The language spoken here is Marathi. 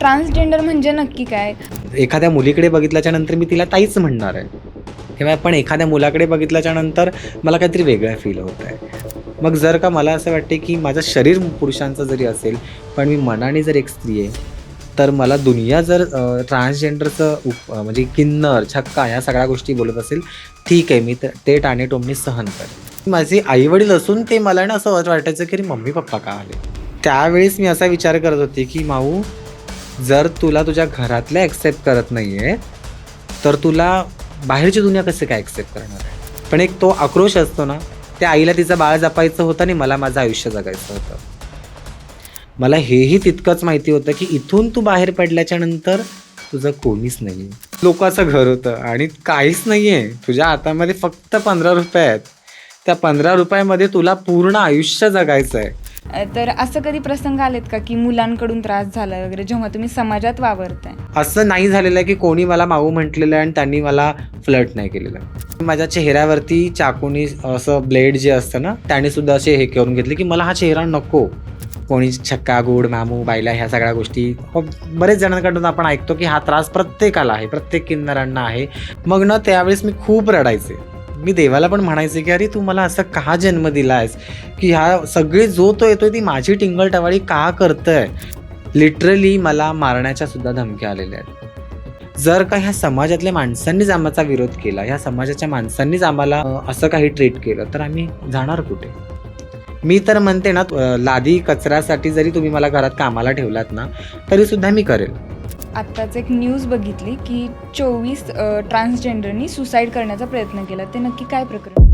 ट्रान्सजेंडर म्हणजे नक्की काय? एखाद्या मुलीकडे बघितल्याच्या नंतर मी तिला ताईच म्हणणार आहे. किंवा पण एखाद्या मुलाकडे बघितल्याच्या नंतर मला काहीतरी वेगळं फील होत आहे. मग जर का मला असं वाटते की माझं शरीर पुरुषांचं जरी असेल पण मी मनाने जर एक स्त्री आहे तर मला दुनिया जर ट्रान्सजेंडरचं उप म्हणजे किन्नर छक्का ह्या सगळ्या गोष्टी बोलत असेल ठीक आहे मी ते टाणे टोमणे सहन करेन. माझे आईवडील असून ते मला ना असं वाटायचं की मम्मी पप्पा का आले? त्यावेळेस मी असा विचार करत होते की माऊ जर तुला तुझ्या घरातल्या ॲक्सेप्ट करत नाही आहे तर तुला बाहेरची दुनिया कसे काय ॲक्सेप्ट करणार आहे? पण एक तो आक्रोश असतो ना त्या आईला तिचं बाळ जपायचं होतं आणि मला माझं आयुष्य जगायचं होतं. मला हेही तितकंच माहिती होतं की इथून तू बाहेर पडल्याच्या नंतर तुझं कोणीच नाही आहे लोकांचं घर होतं आणि काहीच नाही आहे तुझ्या हातामध्ये फक्त पंधरा रुपये आहेत. त्या पंधरा रुपयामध्ये तुला पूर्ण आयुष्य जगायचं आहे तर असं कधी प्रसंग आलेत का की मुलांकडून त्रास झाला वगैरे जेव्हा तुम्ही समाजात वावरताय? असं नाही झालेलं आहे की कोणी मला माऊ म्हटलेलं आहे आणि त्यांनी मला फ्लट नाही केलेलं माझ्या चेहऱ्यावरती चाकूनी असं ब्लेड जे असतं ना त्याने सुद्धा असे हे करून घेतले की मला हा चेहरा नको. कोणी छक्का गोड मामू बायला ह्या सगळ्या गोष्टी बरेच जणांकडून आपण ऐकतो की हा त्रास प्रत्येकाला आहे प्रत्येक किन्नरांना आहे. मग ना त्यावेळेस मी खूप रडायचे. मी देवाला पण म्हणायचे की अरे तू मला असं का जन्म दिला आहेस की ह्या सगळी जो तो येतोय ती माझी टिंगल टवाळी का करतंय? लिटरली मला मारण्याच्या सुद्धा धमक्या आलेल्या आहेत. जर का ह्या समाजातल्या माणसांनीच आम्हाचा विरोध केला ह्या समाजाच्या माणसांनीच आम्हाला असं काही ट्रीट केलं तर आम्ही जाणार कुठे? मी तर म्हणते ना लादी कचऱ्यासाठी जरी तुम्ही मला घरात कामाला ठेवलात ना तरी सुद्धा मी करेल. आत्ताच एक न्यूज बघितली की चोवीस ट्रान्सजेंडरनी सुसाईड करण्याचा प्रयत्न केला. ते नक्की काय प्रकरण?